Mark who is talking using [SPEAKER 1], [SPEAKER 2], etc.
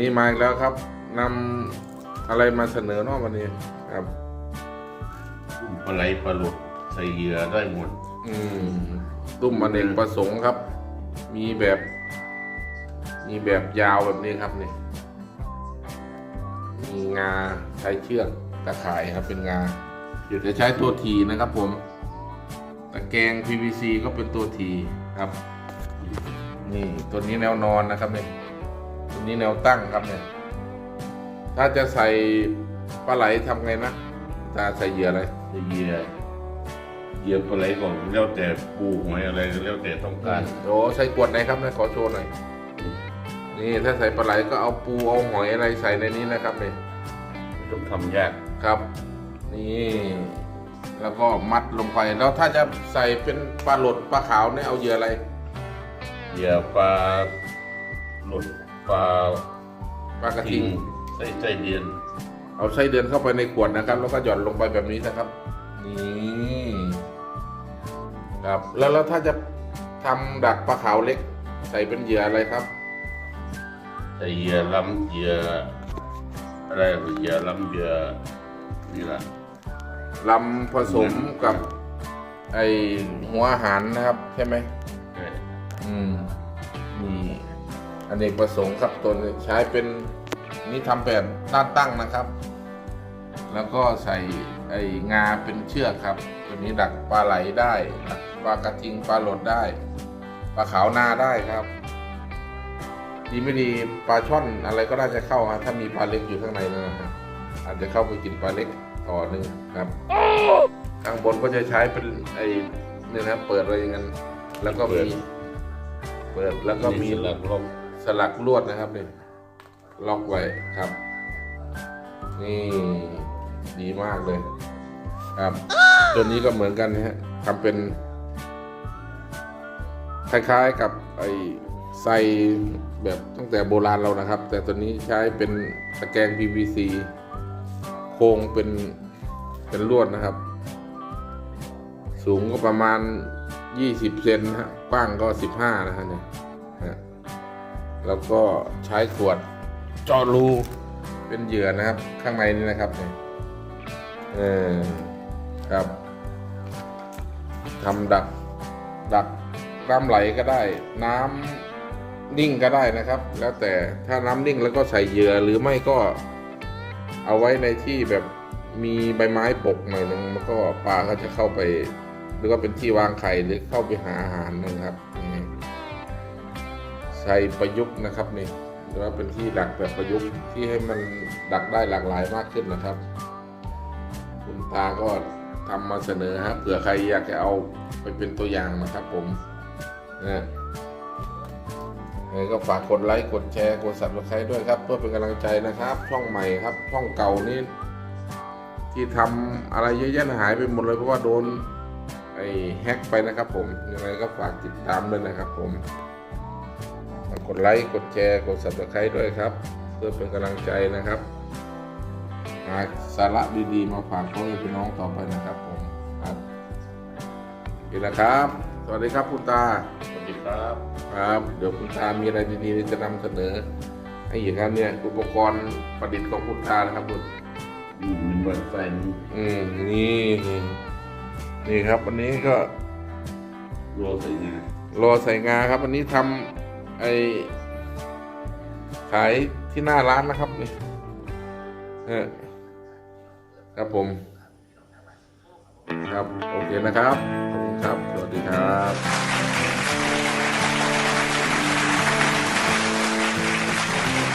[SPEAKER 1] นี้มาอีกแล้วครับนำอะไรมาเสนอเนอกวันนี้ครับ
[SPEAKER 2] ปลาไหลปลาหลุดใส่เหยื่อได้หมด
[SPEAKER 1] อืมตุ้มอเนกประสงค์ครับ มีแบบ มีแบบยาวแบบนี้ครับนี่มีงาใช้เชือกตะข่ายครับ เป็นงาจะใช้ตัวทีนะครับ ผม ตะแกรง PVC ก็เป็นตัวทีครับ นี่ตัวนี้แนวนอนนะครับเนี่ยตัว นี้แนวตั้งครับเนี่ย ถ้าจะใส่ปลาไหลทำไงนะตาใส่เหยื่ออะไร
[SPEAKER 2] ใส่เหยื่อเหยื่อปลาไหลก็แล้วแต่ปูหอยอะไรก็แล้วแต่ต้องการ
[SPEAKER 1] โอ้ใส่ขวดไหนครับนะขอโชว์หน่อยนี่ถ้าใส่ปลาไหลก็เอาปูเอาหอยอะไรใส่ในนี้นะครับเนี่ย
[SPEAKER 2] ต้องทำยาก
[SPEAKER 1] ครับ นี่แล้วก็มัดลงไปแล้วถ้าจะใส่เป็นปลาหลดปลาขาวเนี่ยเอาเหยื่ออะไร
[SPEAKER 2] เหยื่อปลาหลุด ปลา
[SPEAKER 1] ปลากระ
[SPEAKER 2] ทิ
[SPEAKER 1] ทิ
[SPEAKER 2] ง
[SPEAKER 1] ง
[SPEAKER 2] ใส่ไส้เดือน
[SPEAKER 1] เอาไส้เดือนเข้าไปในขวดนะครับ แล้วก็หย่อนลงไปแบบนี้นะครับ นี่ครับ แล้วแล้วถ้าจะทำดักปลาขาวเล็ก ใส่เป็นเหยื่ออะไรครับ
[SPEAKER 2] ใส่เหยื่อล้ำเหยื่ออะไรเหยื่อล้ำเหยื่อนี่แหละ
[SPEAKER 1] ลำผสมกับ ไอหัวอาหารนะครับ ใช่ไหม
[SPEAKER 2] ใช่
[SPEAKER 1] อืมนี่ อเนกประสงค์ครับตัวใช้เป็นนี่ทำแบบด้านตั้งนะครับ แล้วก็ใส่ไองาเป็นเชือกครับ ตัวนี้ดักปลาไหลได้ดักปลากระทิงปลาหลดได้ปลาขาวนาได้ครับ ดีไม่ดีปลาช่อนอะไรก็น่าจะเข้าครับถ้ามีปลาเล็กอยู่ข้างในนะครับอาจจะเข้าไปกินปลาเล็กต่อหนึ่งครับข้างบนก็จะใช้เป็นไอเนี่ยนะครับเปิดอะไรอย่างนั้นแล้วก็มีเปิดแล้วก็มี
[SPEAKER 2] นี่สลักลบ
[SPEAKER 1] สลักลวดนะครับนี่ล็อกไว้ครับ นี่ดีมากเลยครับ ตัวนี้ก็เหมือนกันนะฮะทำเป็น คล้ายๆกับไอ้ใส่แบบตั้งแต่โบราณเรานะครับ แต่ตัวนี้ใช้เป็นตะแกรง PVC โครงเป็นเป็นลวดนะครับ สูงก็ประมาณ 20 เซนนะฮะกว้างก็ 15 นะฮะเนี่ย แล้วก็ใช้ขวดเจาะรูเป็นเหยื่อนะครับ ข้างในนี่นะครับเนี่ยเออครับทำดักดักน้ำไหลก็ได้ น้ำนิ่งก็ได้นะครับ แล้วแต่ถ้าน้ำนิ่งแล้วก็ใส่เหยื่อหรือไม่ก็เอาไว้ในที่แบบมีใบไม้ปกหน่อยนึงมันก็ปลาก็จะเข้าไป หรือว่าเป็นที่วางไข่หรือเข้าไปหาอาหารนะครับ ใส่ประยุกต์นะครับนี่หรือว่าเป็นที่ดักแบบประยุกต์ที่ให้มันดักได้หลากหลายมากขึ้นนะครับ คุณตาก็ทำมาเสนอฮะเผื่อใครอยากจะเอาไปเป็นตัวอย่างนะครับ ผมนะยังไงก็ฝากกดไลค์กดแชร์กด subscribe ด้วยครับ เพื่อเป็นกำลังใจนะครับ ช่องใหม่ครับ ช่องเก่านี่ที่ทำอะไรเยอะแยะหายไปหมดเลยเพราะว่าโดนไอ้แฮ็กไปนะครับ ผมยังไงก็ฝากติดตามด้วยนะครับ ผม กกดไลค์ กดแชร์ กด subscribe ด้วยครับ เพื่อเป็นกำลังใจนะครับหาสาระดีๆ มาฝากพ่อแม่พี่น้องต่อไปนะครับผมครับโอเคนะครับ สวัสดีครับคุณตา
[SPEAKER 2] สวัสดีครับ
[SPEAKER 1] ครับ เดี๋ยวคุณตามีอะไรดีๆ จะนำเสนอ ให้อีกครับเนี่ยอุปกรณ์ประดิษฐ์ของคุณตานะครับคุณ
[SPEAKER 2] อืมมันเหมือนแฟน
[SPEAKER 1] อืมนี่นี่นี่ครับวันนี้ก็
[SPEAKER 2] รัวใส่งาน
[SPEAKER 1] รอใส่งาครับ วันนี้ทำ ไอขายที่หน้าร้านนะครับนี่เออครับผมครับ โอเคนะครับ ขอบคุณครับ สวัสดีครับ